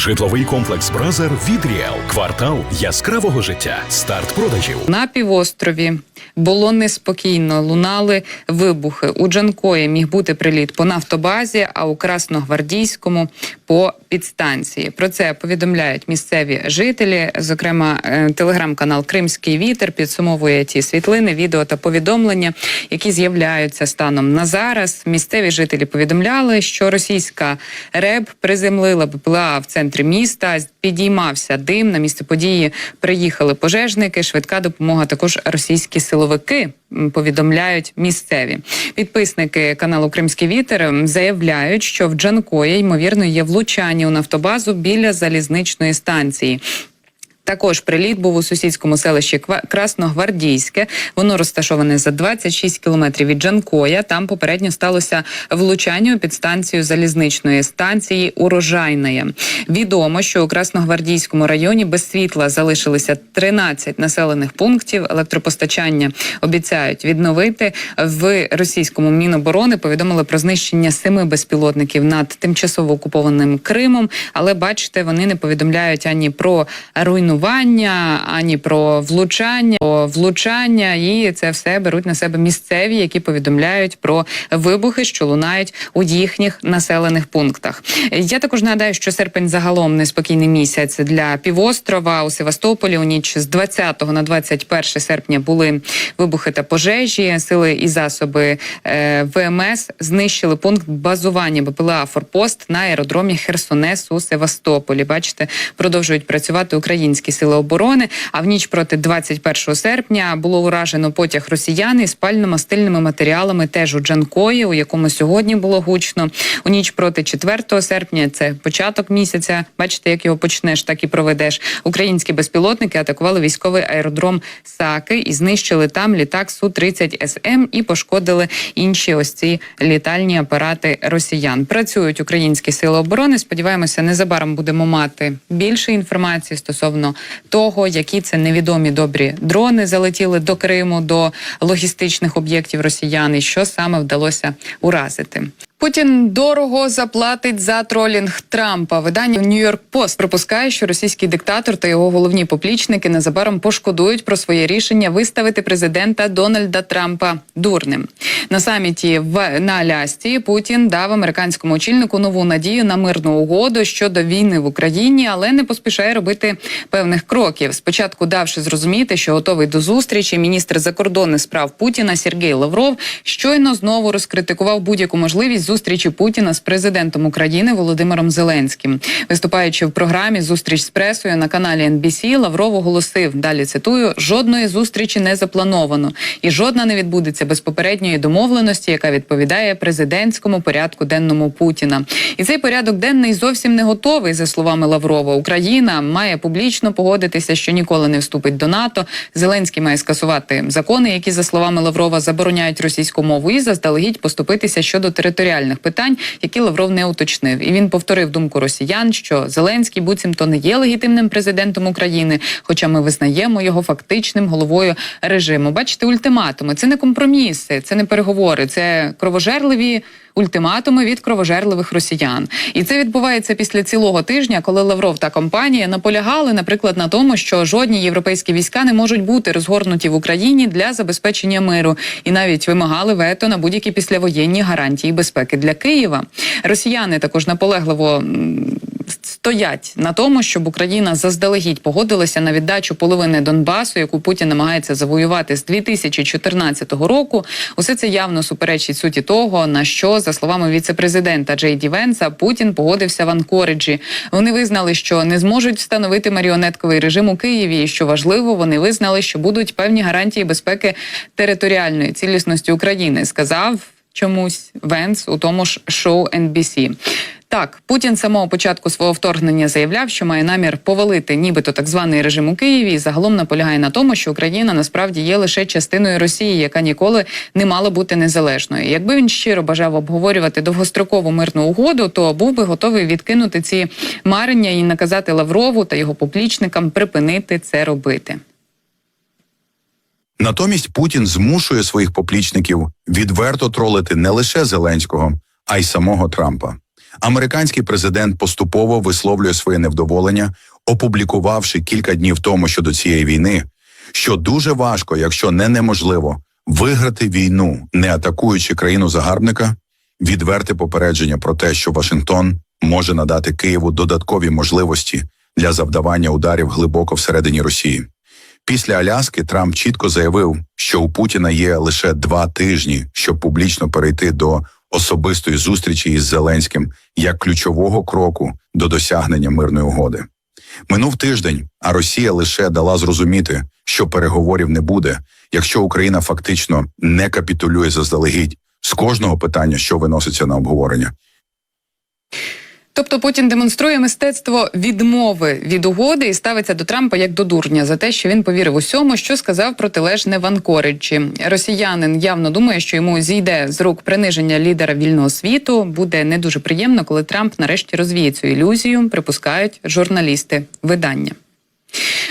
Житловий комплекс Бразер від Ріел. Квартал яскравого життя. Старт продажів. На півострові було неспокійно, лунали вибухи. У Джанкої міг бути приліт по нафтобазі, а у Красногвардійському по підстанції. Про це повідомляють місцеві жителі. Зокрема, е, телеграм-канал Кримський вітер підсумовує ті світлини, відео та повідомлення, які з'являються станом на зараз. Місцеві жителі повідомляли, що російська РЕБ приземлила БПЛА в центрі міста. Підіймався дим. На місце події приїхали пожежники. Швидка допомога також російські силовики. Повідомляють місцеві підписники каналу Кримський вітер заявляють, що в Джанкої ймовірно є влучання у нафтобазу біля залізничної станції. Також приліт був у сусідському селищі Красногвардійське. Воно розташоване за 26 кілометрів від Джанкоя. Там попередньо сталося влучання у підстанцію залізничної станції Урожайної. Відомо, що у Красногвардійському районі без світла залишилися 13 населених пунктів. Електропостачання обіцяють відновити в російському міноборони. Повідомили про знищення семи безпілотників над тимчасово окупованим Кримом. Але бачите, вони не повідомляють ані про руйнування, ані про влучання, про влучання, і це все беруть на себе місцеві, які повідомляють про вибухи, що лунають у їхніх населених пунктах. Я також нагадаю, що серпень загалом неспокійний місяць для півострова у Севастополі. У ніч з 20 на 21 серпня були вибухи та пожежі. Сили і засоби е, ВМС знищили пункт базування БПЛА Форпост на аеродромі Херсонес у Севастополі. Бачите, продовжують працювати українські сили оборони. А в ніч проти 21 серпня було уражено потяг росіян із пально-мастильними матеріалами теж у Джанкої, у якому сьогодні було гучно. У ніч проти 4 серпня це початок місяця. Бачите, як його почнеш, так і проведеш. Українські безпілотники атакували військовий аеродром Саки і знищили там літак су 30 СМ і пошкодили інші ось ці літальні апарати росіян. Працюють українські сили оборони. Сподіваємося, незабаром будемо мати більше інформації стосовно того, які це невідомі добрі дрони залетіли до Криму, до логістичних об'єктів росіян, і що саме вдалося уразити. Путін дорого заплатить за тролінг Трампа. Видання Нью-Йорк Пост припускає, що російський диктатор та його головні поплічники незабаром пошкодують про своє рішення виставити президента Дональда Трампа дурним. На саміті в на Алясці Путін дав американському очільнику нову надію на мирну угоду щодо війни в Україні, але не поспішає робити певних кроків. Спочатку давши зрозуміти, що готовий до зустрічі, міністр закордонних справ Путіна Сергій Лавров щойно знову розкритикував будь-яку можливість зустрічі Путіна з президентом України Володимиром Зеленським. Виступаючи в програмі Зустріч з пресою на каналі NBC, Лавров оголосив далі. Цитую: жодної зустрічі не заплановано, і жодна не відбудеться без попередньої домовленості, яка відповідає президентському порядку денному Путіна. І цей порядок денний зовсім не готовий, за словами Лаврова. Україна має публічно погодитися, що ніколи не вступить до НАТО. Зеленський має скасувати закони, які за словами Лаврова забороняють російську мову, і заздалегідь поступитися щодо територіальних питань, які Лавров не уточнив. І він повторив думку росіян, що Зеленський буцімто не є легітимним президентом України, хоча ми визнаємо його фактичним головою режиму. Бачите, ультиматуми це не компроміси, це не переговори, це кровожерливі. Ультиматуми від кровожерливих росіян, і це відбувається після цілого тижня, коли Лавров та компанія наполягали, наприклад, на тому, що жодні європейські війська не можуть бути розгорнуті в Україні для забезпечення миру, і навіть вимагали вето на будь-які післявоєнні гарантії безпеки для Києва. Росіяни також наполегливо. Стоять на тому, щоб Україна заздалегідь погодилася на віддачу половини Донбасу, яку Путін намагається завоювати з 2014 року. Усе це явно суперечить суті того, на що за словами віцепрезидента Джей Ді Венса Путін погодився в Анкориджі. Вони визнали, що не зможуть встановити маріонетковий режим у Києві. І що важливо, вони визнали, що будуть певні гарантії безпеки територіальної цілісності України. Сказав чомусь Венс у тому ж шоу NBC. Так, Путін самого початку свого вторгнення заявляв, що має намір повалити нібито так званий режим у Києві, і загалом наполягає на тому, що Україна насправді є лише частиною Росії, яка ніколи не мала бути незалежною. Якби він щиро бажав обговорювати довгострокову мирну угоду, то був би готовий відкинути ці марення і наказати Лаврову та його поплічникам припинити це робити. Натомість Путін змушує своїх поплічників відверто тролити не лише Зеленського, а й самого Трампа. Американський президент поступово висловлює своє невдоволення, опублікувавши кілька днів тому щодо цієї війни, що дуже важко, якщо не неможливо, виграти війну, не атакуючи країну загарбника, відверте попередження про те, що Вашингтон може надати Києву додаткові можливості для завдавання ударів глибоко всередині Росії. Після Аляски Трамп чітко заявив, що у Путіна є лише два тижні, щоб публічно перейти до особистої зустрічі із Зеленським як ключового кроку до досягнення мирної угоди. Минув тиждень, а Росія лише дала зрозуміти, що переговорів не буде, якщо Україна фактично не капітулює заздалегідь з кожного питання, що виноситься на обговорення. Тобто Путін демонструє мистецтво відмови від угоди і ставиться до Трампа як до дурня за те, що він повірив усьому, що сказав протилежне в Анкориджі. Росіянин явно думає, що йому зійде з рук приниження лідера вільного світу. Буде не дуже приємно, коли Трамп нарешті розвіє цю ілюзію. Припускають журналісти видання.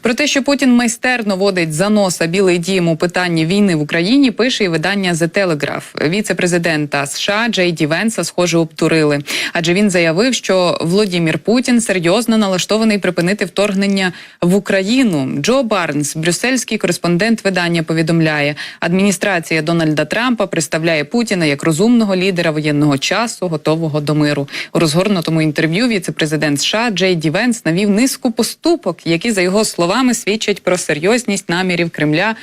Про те, що Путін майстерно водить за носа Білий Дім у питанні війни в Україні, пише і видання The Telegraph. Віце-президента США Джей Ді Венса, схоже, обтурили. Адже він заявив, що Володимир Путін серйозно налаштований припинити вторгнення в Україну. Джо Барнс, брюссельський кореспондент видання, повідомляє, адміністрація Дональда Трампа представляє Путіна як розумного лідера воєнного часу, готового до миру. У розгорнутому інтерв'ю віце-президент США Джей Ді Венс навів низку поступок, які за його словами свідчать про серйозність намірів Кремля.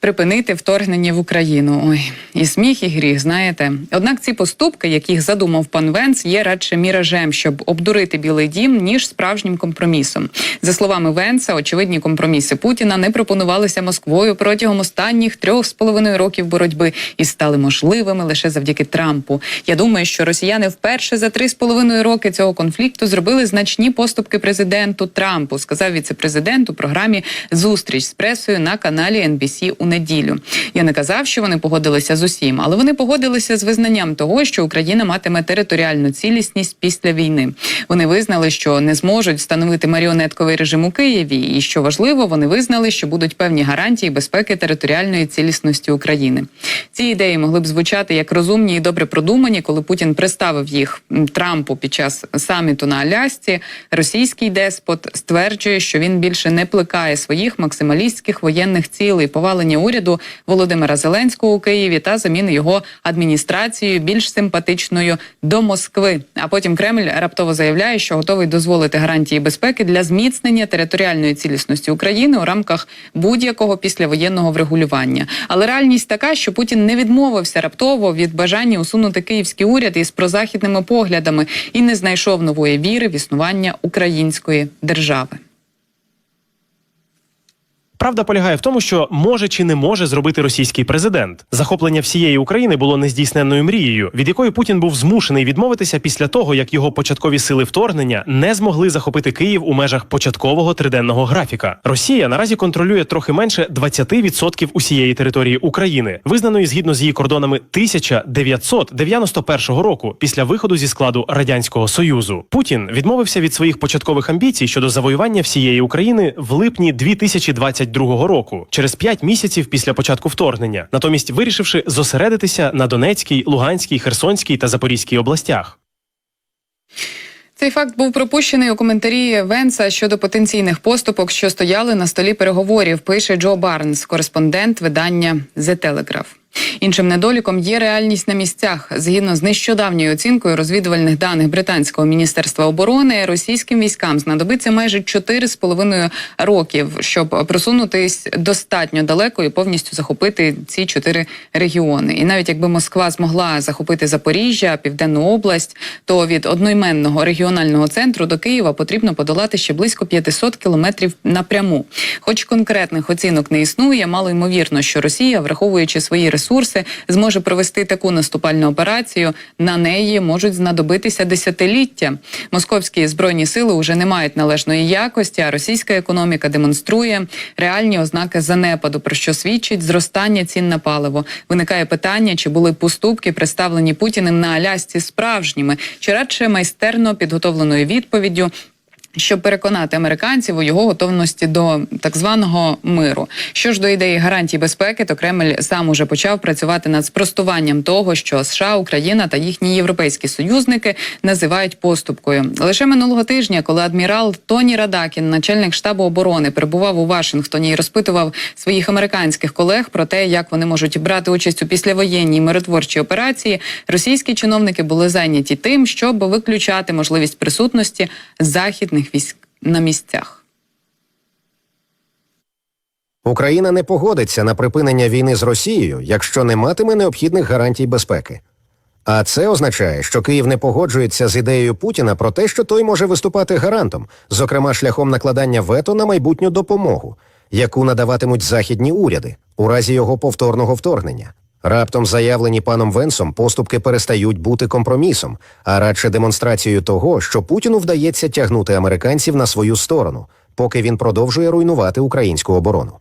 Припинити вторгнення в Україну. Ой, і сміх, і гріх, знаєте. Однак ці поступки, яких задумав пан Венц, є радше міражем, щоб обдурити Білий Дім, ніж справжнім компромісом. За словами Венца, очевидні компроміси Путіна не пропонувалися Москвою протягом останніх трьох з половиною років боротьби і стали можливими лише завдяки Трампу. Я думаю, що росіяни вперше за три з половиною роки цього конфлікту зробили значні поступки президенту Трампу, сказав віце-президент у програмі Зустріч з пресою на каналі NBC у неділю. Я не казав, що вони погодилися з усім, але вони погодилися з визнанням того, що Україна матиме територіальну цілісність після війни. Вони визнали, що не зможуть встановити маріонетковий режим у Києві, і що важливо, вони визнали, що будуть певні гарантії безпеки територіальної цілісності України. Ці ідеї могли б звучати як розумні і добре продумані, коли Путін представив їх Трампу під час саміту на Алясці. Російський деспот стверджує, що він більше не плекає своїх максималістських воєнних цілей, повалення уряду Володимира Зеленського у Києві та заміни його адміністрацією більш симпатичною до Москви. А потім Кремль раптово заявляє, що готовий дозволити гарантії безпеки для зміцнення територіальної цілісності України у рамках будь-якого післявоєнного врегулювання. Але реальність така, що Путін не відмовився раптово від бажання усунути київський уряд із прозахідними поглядами і не знайшов нової віри в існування української держави. Правда полягає в тому, що може чи не може зробити російський президент. Захоплення всієї України було нездійсненною мрією, від якої Путін був змушений відмовитися після того, як його початкові сили вторгнення не змогли захопити Київ у межах початкового триденного графіка. Росія наразі контролює трохи менше 20% усієї території України, визнаної згідно з її кордонами 1991 року після виходу зі складу радянського союзу. Путін відмовився від своїх початкових амбіцій щодо завоювання всієї України в липні 2022 року, через п'ять місяців після початку вторгнення, натомість вирішивши зосередитися на Донецькій, Луганській, Херсонській та Запорізькій областях. Цей факт був пропущений у коментарі Венса щодо потенційних поступок, що стояли на столі переговорів. Пише Джо Барнс, кореспондент видання The Telegraph. Іншим недоліком є реальність на місцях. Згідно з нещодавньою оцінкою розвідувальних даних британського міністерства оборони, російським військам знадобиться майже 4,5 років, щоб просунутись достатньо далеко і повністю захопити ці чотири регіони. І навіть якби Москва змогла захопити Запоріжжя, Південну область, то від одноіменного регіонального центру до Києва потрібно подолати ще близько 500 кілометрів напряму. Хоч конкретних оцінок не існує, мало ймовірно, що Росія, враховуючи свої ресурси, зможе провести таку наступальну операцію. На неї можуть знадобитися десятиліття. Московські збройні сили вже не мають належної якості, а російська економіка демонструє реальні ознаки занепаду, про що свідчить зростання цін на паливо. Виникає питання, чи були поступки, представлені Путіним на Алясці справжніми, чи радше майстерно підготовленою відповіддю щоб переконати американців у його готовності до так званого миру. Що ж до ідеї гарантій безпеки, то Кремль сам уже почав працювати над спростуванням того, що США, Україна та їхні європейські союзники називають поступкою. Лише минулого тижня, коли адмірал Тоні Радакін, начальник штабу оборони, перебував у Вашингтоні і розпитував своїх американських колег про те, як вони можуть брати участь у післявоєнній миротворчій операції, російські чиновники були зайняті тим, щоб виключати можливість присутності західних військ на місцях. Україна не погодиться на припинення війни з Росією, якщо не матиме необхідних гарантій безпеки. А це означає, що Київ не погоджується з ідеєю Путіна про те, що той може виступати гарантом, зокрема шляхом накладання вето на майбутню допомогу, яку надаватимуть західні уряди у разі його повторного вторгнення. Раптом заявлені паном Венсом поступки перестають бути компромісом, а радше демонстрацією того, що Путіну вдається тягнути американців на свою сторону, поки він продовжує руйнувати українську оборону.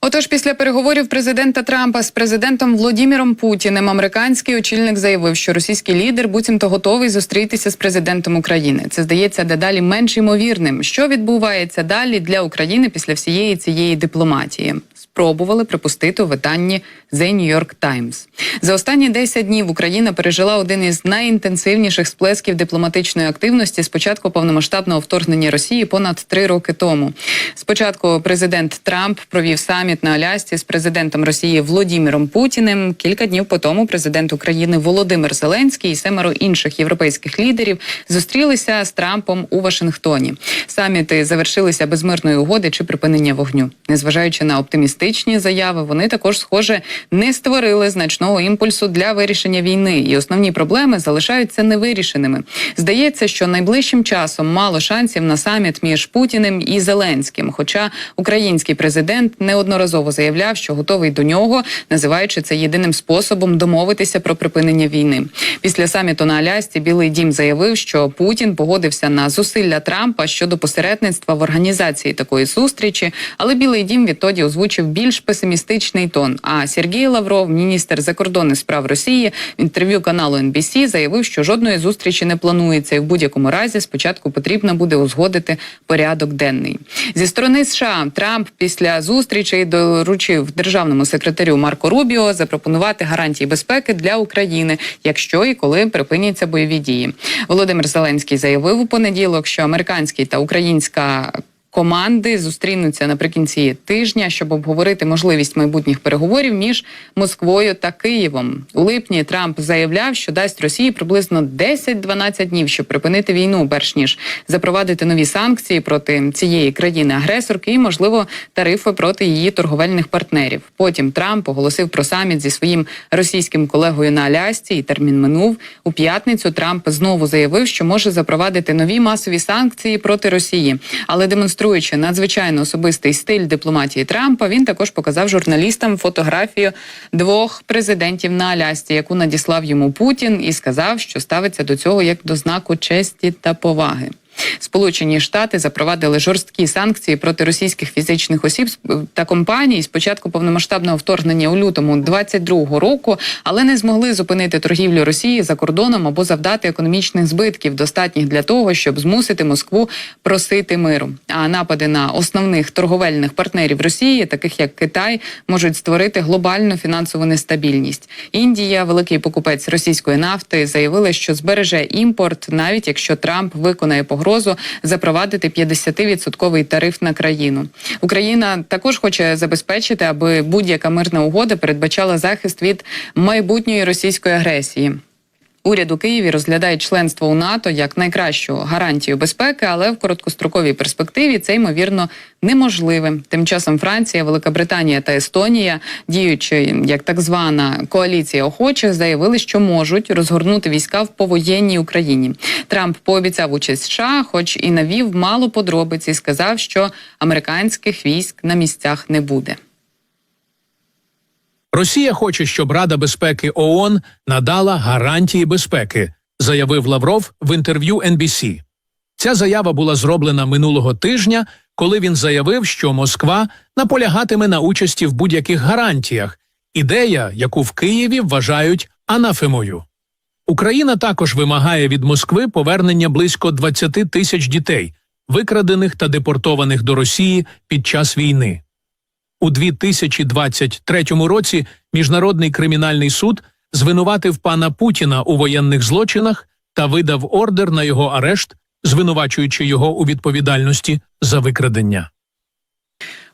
Отож, після переговорів президента Трампа з президентом Володіміром Путіним, американський очільник заявив, що російський лідер буцімто готовий зустрітися з президентом України. Це здається дедалі менш ймовірним. Що відбувається далі для України після всієї цієї дипломатії? Спробували припустити у виданні The New York Times. За останні 10 днів Україна пережила один із найінтенсивніших сплесків дипломатичної активності з початку повномасштабного вторгнення Росії понад три роки тому. Спочатку президент Трамп провів саміт на Алясці з президентом Росії Володимиром Путіним. Кілька днів по тому президент України Володимир Зеленський і семеро інших європейських лідерів зустрілися з Трампом у Вашингтоні. Саміти завершилися без мирної угоди чи припинення вогню. Незважаючи на оптимістичні заяви, вони також, схоже, не створили значного імпульсу для вирішення війни, і основні проблеми залишаються невирішеними. Здається, що найближчим часом мало шансів на саміт між Путіним і Зеленським. Хоча український президент неодноразово заявляв, що готовий до нього, називаючи це єдиним способом домовитися про припинення війни. Після саміту на Алясці Білий Дім заявив, що Путін погодився на зусилля Трампа щодо посередництва в організації такої зустрічі, але Білий Дім відтоді озвучив більш песимістичний тон. А Сергій Лавров, міністр закордонних справ Росії, в інтерв'ю каналу NBC заявив, що жодної зустрічі не планується, і в будь-якому разі спочатку потрібно буде узгодити порядок денний. Зі сторони США Трамп після зустрічей доручив державному секретарю Марко Рубіо запропонувати гарантії безпеки для України, якщо і коли припиняться бойові дії. Володимир Зеленський заявив у понеділок, що американський та українська команди зустрінуться наприкінці тижня, щоб обговорити можливість майбутніх переговорів між Москвою та Києвом. У липні Трамп заявляв, що дасть Росії приблизно 10-12 днів, щоб припинити війну, перш ніж запровадити нові санкції проти цієї країни-агресорки і, можливо, тарифи проти її торговельних партнерів. Потім Трамп оголосив про саміт зі своїм російським колегою на Алясці, і термін минув у п'ятницю. Трамп знову заявив, що може запровадити нові масові санкції проти Росії, але демонструючи надзвичайно особистий стиль дипломатії Трампа, він також показав журналістам фотографію двох президентів на Алясці, яку надіслав йому Путін, і сказав, що ставиться до цього як до знаку честі та поваги. Сполучені Штати запровадили жорсткі санкції проти російських фізичних осіб та компаній з початку повномасштабного вторгнення у лютому 22-го року, але не змогли зупинити торгівлю Росії за кордоном або завдати економічних збитків, достатніх для того, щоб змусити Москву просити миру. А напади на основних торговельних партнерів Росії, таких як Китай, можуть створити глобальну фінансову нестабільність. Індія, великий покупець російської нафти, заявила, що збереже імпорт, навіть якщо Трамп виконає погрозу запровадити 50-відсотковий тариф на країну. Україна також хоче забезпечити, аби будь-яка мирна угода передбачала захист від майбутньої російської агресії. Уряд у Києві розглядає членство у НАТО як найкращу гарантію безпеки, але в короткостроковій перспективі це ймовірно неможливе. Тим часом Франція, Велика Британія та Естонія, діючи як так звана коаліція охочих, заявили, що можуть розгорнути війська в повоєнній Україні. Трамп пообіцяв участь США, хоч і навів мало подробиць, і сказав, що американських військ на місцях не буде. Росія хоче, щоб Рада безпеки ООН надала гарантії безпеки, заявив Лавров в інтерв'ю NBC. Ця заява була зроблена минулого тижня, коли він заявив, що Москва наполягатиме на участі в будь-яких гарантіях, ідея, яку в Києві вважають анафемою. Україна також вимагає від Москви повернення близько 20 тисяч дітей, викрадених та депортованих до Росії під час війни. У 2023 році Міжнародний кримінальний суд звинуватив пана Путіна у воєнних злочинах та видав ордер на його арешт, звинувачуючи його у відповідальності за викрадення.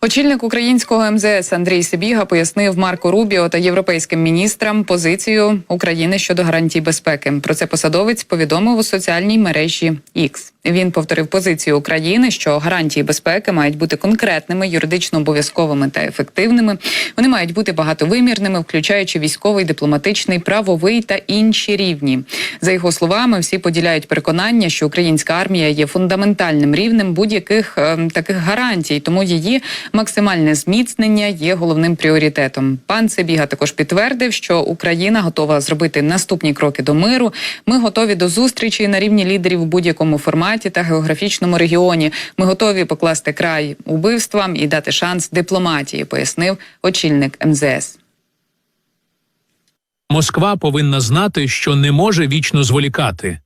Очільник українського МЗС Андрій Сибіга пояснив Марко Рубіо та європейським міністрам позицію України щодо гарантій безпеки. Про це посадовець повідомив у соціальній мережі X. Він повторив позицію України, що гарантії безпеки мають бути конкретними, юридично обов'язковими та ефективними. Вони мають бути багатовимірними, включаючи військовий, дипломатичний, правовий та інші рівні. За його словами, всі поділяють переконання, що українська армія є фундаментальним рівнем будь-яких е, таких гарантій, тому її максимальне зміцнення є головним пріоритетом. Пан Сибіга також підтвердив, що Україна готова зробити наступні кроки до миру. Ми готові до зустрічі на рівні лідерів у будь-якому форматі та географічному регіоні. Ми готові покласти край убивствам і дати шанс дипломатії, пояснив очільник МЗС. Москва повинна знати, що не може вічно зволікати.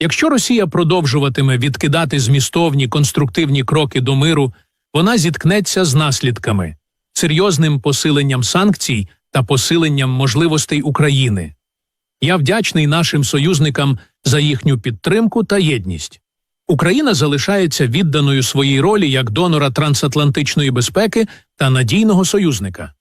Якщо Росія продовжуватиме відкидати змістовні конструктивні кроки до миру, вона зіткнеться з наслідками, серйозним посиленням санкцій та посиленням можливостей України. Я вдячний нашим союзникам за їхню підтримку та єдність. Україна залишається відданою своїй ролі як донора трансатлантичної безпеки та надійного союзника.